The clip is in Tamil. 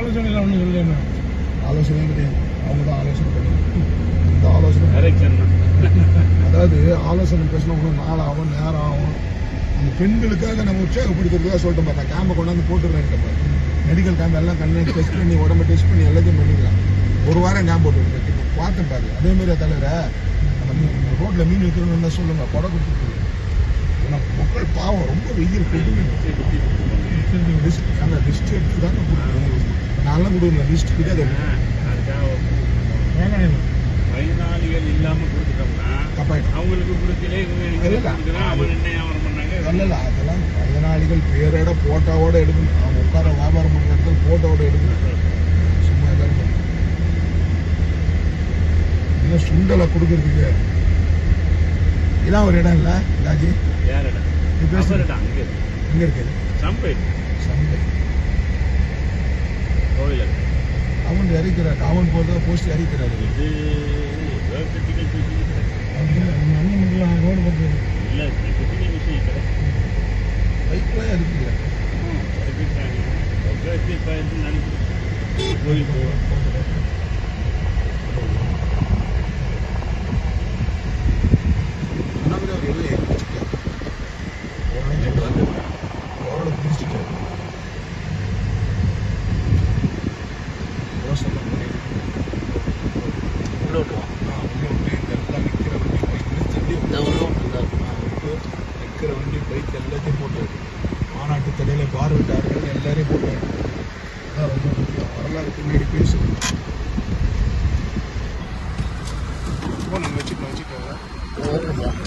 ஆலோசனைலாம் ஒன்றும் இல்லைண்ணா ஆலோசனை கிடையாது அவங்க தான் ஆலோசனை பண்ணி இந்த ஆலோசனை அதாவது ஆலோசனை பேசினா இன்னும் நாள் ஆகும் நேரம் ஆகும் அந்த பெண்களுக்காக நம்ம உற்சாகப்படுத்துறதுக்காக சொல்லிட்டு பார்த்தா கேம்பை கொண்டாந்து போட்டுடுறேன் மெடிக்கல் கேம்ப் எல்லாம் கண்ணு டெஸ்ட் பண்ணி உடம்ப டெஸ்ட் பண்ணி எல்லாத்தையும் பண்ணிக்கலாம் ஒரு வாரம் கேம்ப் போட்டு இப்போ பார்த்தேன் பாரு அதே மாதிரி தவிர நம்ம ரோட்டில் மீன் வைக்கணும்னு சொல்லுங்க கொடை கொடுத்துட்டு மக்கள் பாவம் ரொம்ப வெயில் கொடுக்குது அந்த லிஸ்ட் எடுத்து தாங்க கொடுக்கணும் நான்லாம் கொடுக்கல லிஸ்ட் வேணாம் பயனாளிகள் இல்லாம கொடுத்துட்டோம்னா அவங்களுக்கு கொடுக்கல இல்ல. இல்ல. அதெல்லாம் பயனாளிகள் பேரோட போட்டோவோட எடுக்கணும். அவங்க உட்கார வியாபாரம் பண்ற இடத்துல போட்டோவோட எடுக்கணும். சும்மா பண்ணணும். இன்னும் சுண்டலை கொடுக்கறதுக்கு. இதான் ஒரு இடம் இல்ல ராஜி? அங்க இருக்கு. எங்க இருக்குது சம்பை. இறக்கிறார் அவன் போகிறதா போஸ்ட் இறக்கிறாரு ரோடு கிடையாது பைக்லாம் இருக்குது கோயில் உள்ள விட்டுருவான் நிற்கிற வண்டி பைக் எல்லாத்தையும் போட்டு மாநாட்டு தலையில் பார்வையிட்டார்கள் எல்லாரையும் போட்டு அதான் ரொம்ப முக்கியம். வரலாறு பின்னாடி பேசுவோம் ஃபோன் வச்சுக்கலாம் வச்சுக்கோங்க.